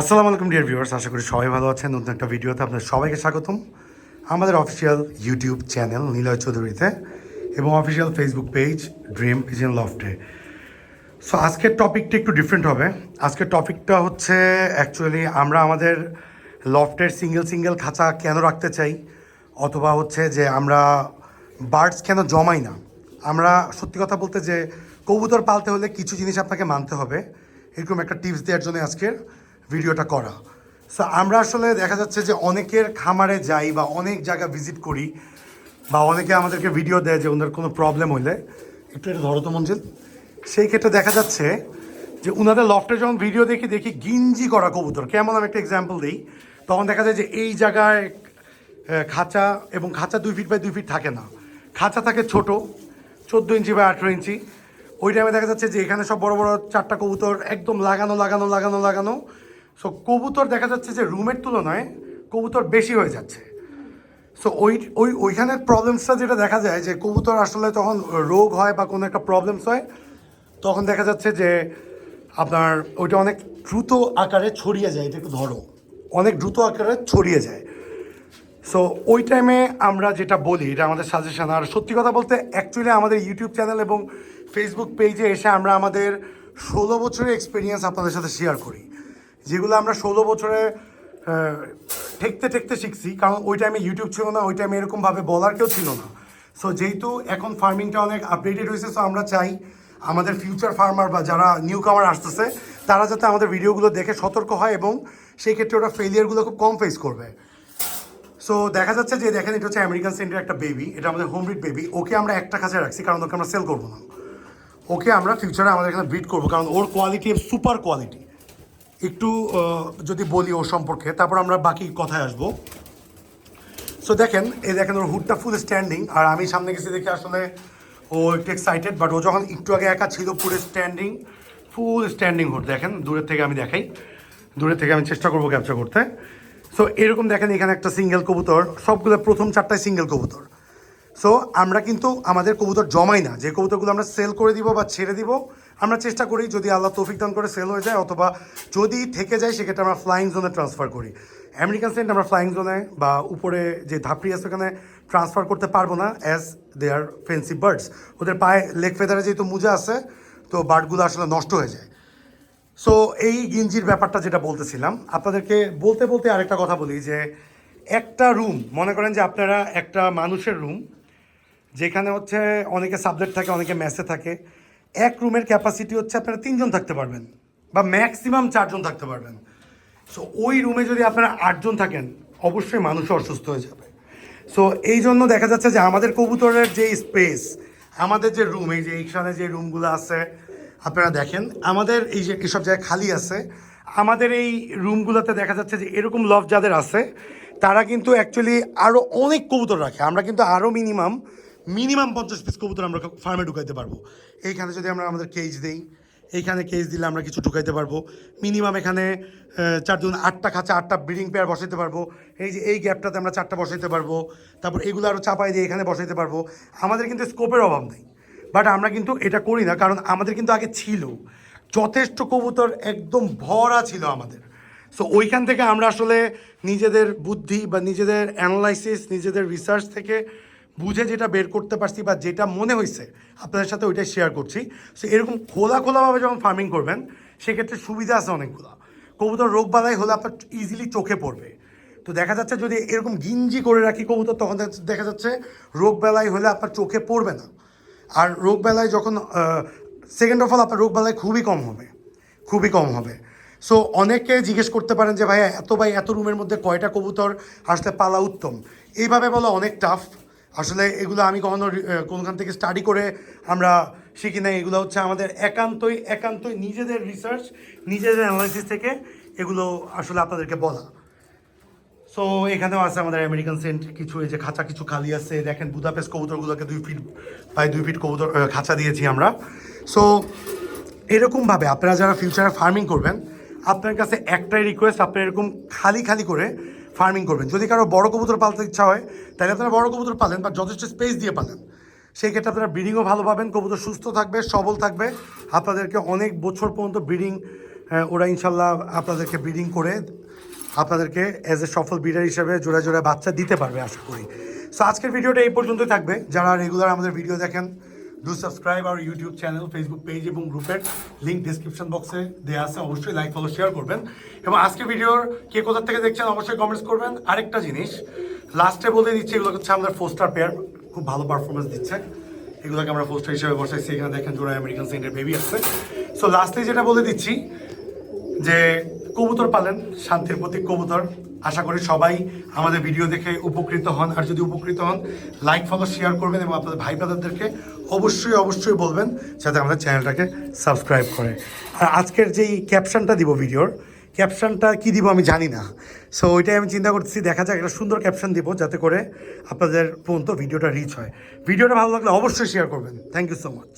আসসালামু আলাইকুম dear viewers আশা করি সবাই ভালো আছেন। নতুন একটা ভিডিওতে আপনাদের সবাইকে স্বাগতম। আমাদের অফিসিয়াল ইউটিউব চ্যানেল নীলয় চৌধুরীতে, এবং official Facebook page dream kitchen লফটে so আজকের টপিকটা একটু ডিফারেন্ট হবে। আজকের টপিকটা হচ্ছে অ্যাকচুয়ালি আমরা আমাদের লফটের সিঙ্গেল সিঙ্গেল খাঁচা কেন রাখতে চাই? অথবা হচ্ছে যে, আমরা বার্ডস কেন জমাই না? আমরা সত্যি কথা বলতে যে, কবুতর পালতে হলে কিছু জিনিস আপনাকে মানতে হবে। এরকম একটা টিপস দেওয়ার জন্য আজকের। ভিডিওটা করা। সো আমরা আসলে দেখা যাচ্ছে যে অনেকের খামারে যাই বা অনেক জায়গা ভিজিট করি বা অনেকে আমাদেরকে ভিডিও দেয় যে ওদের কোনো প্রবলেম হইলে। একটু এটা ধরো তো, মঞ্জিল। সেই ক্ষেত্রে দেখা যাচ্ছে যে ওনাদের লফটে যখন ভিডিও দেখি দেখি গিঞ্জি করা কবুতর। কেমন আমি একটা এক্সাম্পল দিই। তখন দেখা যায় যে এই জায়গায় খাঁচা এবং খাঁচা দুই ফিট বাই দুই ফিট থাকে না। খাঁচা থাকে ছোট, চোদ্দ ইঞ্চি বা আঠেরো ইঞ্চি। ওই টাইমে দেখা যাচ্ছে যে এখানে সব বড় বড় চারটা কবুতর একদম লাগানো লাগানো লাগানো লাগানো। সো কবুতর দেখা যাচ্ছে যে রুমের তুলনায় কবুতর বেশি হয়ে যাচ্ছে। সো ওই ওই, ওইখানের প্রবলেমসটা যেটা দেখা যায় যে কবুতর আসলে তখন রোগ হয় বা কোনো একটা প্রবলেমস হয়, তখন দেখা যাচ্ছে যে আপনার ওইটা অনেক দ্রুত আকারে ছড়িয়ে যায় এটা একটু ধরো। অনেক দ্রুত আকারে ছড়িয়ে যায়। সো ওই টাইমে আমরা যেটা বলি, এটা আমাদের সাজেশন আর সত্যি কথা বলতে অ্যাকচুয়ালি আমাদের ইউটিউব চ্যানেল এবং ফেসবুক পেজে এসে আমরা আমাদের ষোলো বছরের এক্সপিরিয়েন্স আপনাদের সাথে শেয়ার করি। যেগুলো আমরা ষোলো বছরে ঠেকতে ঠেকতে শিখছি, কারণ ওই টাইমে ইউটিউব ছিল না, ওই টাইমে এরকমভাবে বলার কেউ ছিল না। সো যেহেতু এখন ফার্মিংটা অনেক আপডেটেড হয়েছে সো আমরা চাই আমাদের ফিউচার ফার্মার বা যারা নিউ কামার আসতেছে, তারা যাতে আমাদের ভিডিওগুলো দেখে সতর্ক হয় এবং সেই ক্ষেত্রে ওরা ফেলিয়ারগুলো খুব কম ফেস করবে। সো দেখা যাচ্ছে যে দেখেন, এটা হচ্ছে আমেরিকান সেন্টার একটা বেবি এটা আমাদের হোম ব্রিড বেবি ওকে আমরা একটা কাছে রাখছি, কারণ ওকে আমরা সেল করব না। ওকে আমরা ফিউচারে আমাদের এখানে ব্রিড করব, কারণ ওর কোয়ালিটি সুপার কোয়ালিটি একটু যদি বলি ওর সম্পর্কে, তারপর আমরা বাকি কথায় আসব। সো দেখেন, এই দেখেন ওর হুডটা ফুল স্ট্যান্ডিং আর আমি সামনে গেছি দেখে আসলে ও একটু এক্সাইটেড বাট ও যখন একটু আগে একা ছিল পুরো স্ট্যান্ডিং ফুল স্ট্যান্ডিং হুড, দেখেন, দূরের থেকে আমি দেখাই। দূরের থেকে আমি চেষ্টা করব ক্যাপচার করতে। সো এরকম দেখেন এখানে একটা সিঙ্গেল কবুতর, সবগুলো প্রথম চারটায় সিঙ্গেল কবুতর। সো আমরা কিন্তু আমাদের কবুতর জমাই না, যে কবুতরগুলো আমরা সেল করে দিব বা ছেড়ে দিব আমরা চেষ্টা করি যদি আল্লাহ তৌফিক দান করে সেল হয়ে যায় অথবা যদি থেকে যায়, সেক্ষেত্রে আমরা ফ্লাইং জোনে ট্রান্সফার করি। আমেরিকান সেন্ট আমরা ফ্লাইং জোনে বা উপরে যে ধাপড়ি আছে ওখানে ট্রান্সফার করতে পারব না as they are fancy birds ওদের পায়ে লেগ ফেদারে যেহেতু মুজা আছে, তো বার্ডগুলো আসলে নষ্ট হয়ে যায়। সো এই গিঞ্জির ব্যাপারটা যেটা বলতেছিলাম, আপনাদেরকে বলতে বলতে আরেকটা কথা বলি যে একটা রুম মনে করেন যে আপনারা একটা মানুষের রুম যেখানে হচ্ছে অনেকে সাবজেক্ট থাকে, অনেকে ম্যাসে থাকে এক রুমের ক্যাপাসিটি হচ্ছে আপনারা তিনজন থাকতে পারবেন বা ম্যাক্সিমাম চারজন থাকতে পারবেন। সো ওই রুমে যদি আপনারা আটজন থাকেন, অবশ্যই মানুষও অসুস্থ হয়ে যাবে। সো এই জন্য দেখা যাচ্ছে যে আমাদের কবুতরের যে স্পেস আমাদের যে রুম এই যে এইখানে যে রুমগুলো আছে, আপনারা দেখেন, আমাদের এই যে এসব জায়গায় খালি আছে, আমাদের এই রুমগুলোতে দেখা যাচ্ছে যে এরকম লভ যাদের আছে, তারা কিন্তু অ্যাকচুয়ালি আরও অনেক কবুতর রাখে। আমরা কিন্তু আরও মিনিমাম মিনিমাম পঞ্চাশ পিস কবুতর আমরা ফার্মে ঢুকাইতে পারব। এইখানে যদি আমরা আমাদের কেজ দিই, এইখানে কেজ দিলে আমরা কিছু ঢুকাইতে পারব। মিনিমাম এখানে চারজন আটটা খাঁচা, আটটা ব্রিডিং পেয়ার বসাইতে পারব। এই যে, এই গ্যাপটাতে আমরা চারটা বসাইতে পারব। তারপর এগুলো আরও চাপাই দিয়ে এখানে বসাইতে পারব। আমাদের কিন্তু স্কোপের অভাব নেই। বাট আমরা কিন্তু এটা করি না, কারণ আমাদের কিন্তু আগে ছিল। যথেষ্ট কবুতর একদম ভরা ছিল আমাদের। সো ওইখান থেকে আমরা আসলে নিজেদের বুদ্ধি বা নিজেদের অ্যানালাইসিস নিজেদের রিসার্চ থেকে বুঝে যেটা বের করতে পারছি বা যেটা মনে হয়েছে আপনাদের সাথে ওইটাই শেয়ার করছি। সো এরকম খোলা খোলাভাবে যখন ফার্মিং করবেন, সেক্ষেত্রে সুবিধা আছে অনেকগুলো। কবুতর রোগ বালাই হলে আপনার ইজিলি চোখে পড়বে। তো দেখা যাচ্ছে যদি এরকম গিঞ্জি করে রাখি কবুতর, তখন দেখা- যাচ্ছে রোগ বেলায় হলে আপনার চোখে পড়বে না। আর রোগ বেলায় যখন সেকেন্ড অফ অল আপনার রোগ বেলায় খুবই কম হবে। খুবই কম হবে। সো অনেকে জিজ্ঞেস করতে পারেন যে, ভাইয়া, এত ভাই এত রুমের মধ্যে কয়টা কবুতর আসলে পালা উত্তম? এইভাবে বলা অনেক টাফ আসলে এগুলো আমি কখনো কোনখান থেকে স্টাডি করে আমরা শিখি না এগুলো হচ্ছে আমাদের একান্তই একান্তই নিজেদের রিসার্চ নিজেদের অ্যানালাইসিস থেকে এগুলো আসলে আপনাদেরকে বলা। সো এখানেও আছে আমাদের আমেরিকান সেন্ট কিছু এই যে খাঁচা, কিছু খালি আছে। দেখেন বুদাপেস্ট কবুতরগুলোকে দুই ফিট বাই দুই ফিট কবুতর খাঁচা দিয়েছি আমরা। সো এরকমভাবে আপনারা যারা ফিউচারে ফার্মিং করবেন, আপনার কাছে একটাই রিকোয়েস্ট আপনি এরকম খালি খালি করে ফার্মিং করবেন। যদি কারও বড় কবুতর পালতে ইচ্ছা হয়, তাহলে আপনারা বড় কবুতর পালেন বা যথেষ্ট স্পেস দিয়ে পালেন। সেই ক্ষেত্রে আপনারা ব্রিডিংও ভালো পাবেন, কবুতর সুস্থ থাকবে, সবল থাকবে। আপনাদেরকে অনেক বছর পর্যন্ত ব্রিডিং ওরা ইনশাল্লাহ আপনাদেরকে ব্রিডিং করে আপনাদেরকে অ্যাজ এ সফল ব্রিডার হিসেবে জোড়া জোড়া বাচ্চা দিতে পারবে, আশা করি। সো আজকের ভিডিওটা এই পর্যন্তই থাকবে। যারা রেগুলার আমাদের ভিডিও দেখেন ডু সাবস্ক্রাইব আর ইউটিউব চ্যানেল ফেসবুক পেজ এবং গ্রুপের লিঙ্ক ডিসক্রিপশন বক্সে দেওয়া আছে। অবশ্যই লাইক ফলো শেয়ার করবেন। এবং আজকের ভিডিওর কে কোথা থেকে দেখছেন অবশ্যই কমেন্টস করবেন। আরেকটা জিনিস লাস্টে বলে দিচ্ছি এগুলো হচ্ছে আমাদের ফোস্টার পেয়ার খুব ভালো পারফরমেন্স দিচ্ছে। এগুলোকে আমরা পোস্টার হিসেবে বসাইছি। এখানে দেখেন, জোড়া আমেরিকান সেন্টের বেবি আছে। সো লাস্টে যেটা বলে দিচ্ছি, যে কবুতর পালেন, শান্তির প্রতীক কবুতর। আশা করি সবাই আমাদের ভিডিও দেখে উপকৃত হন। আর যদি উপকৃত হন লাইক ফলো শেয়ার করবেন এবং আপনাদের ভাই ব্রাদারদেরকে অবশ্যই অবশ্যই বলবেন যাতে আমাদের চ্যানেলটাকে সাবস্ক্রাইব করে। আর আজকের যেই ক্যাপশনটা দিব ভিডিওর ক্যাপশনটা কি দিব আমি জানি না। সো ওইটাই আমি চিন্তা করতেছি, দেখা যাক একটা সুন্দর ক্যাপশন দিব যাতে করে আপনাদের পর্যন্ত ভিডিওটা রিচ হয়। ভিডিওটা ভালো লাগলে অবশ্যই শেয়ার করবেন। Thank you so much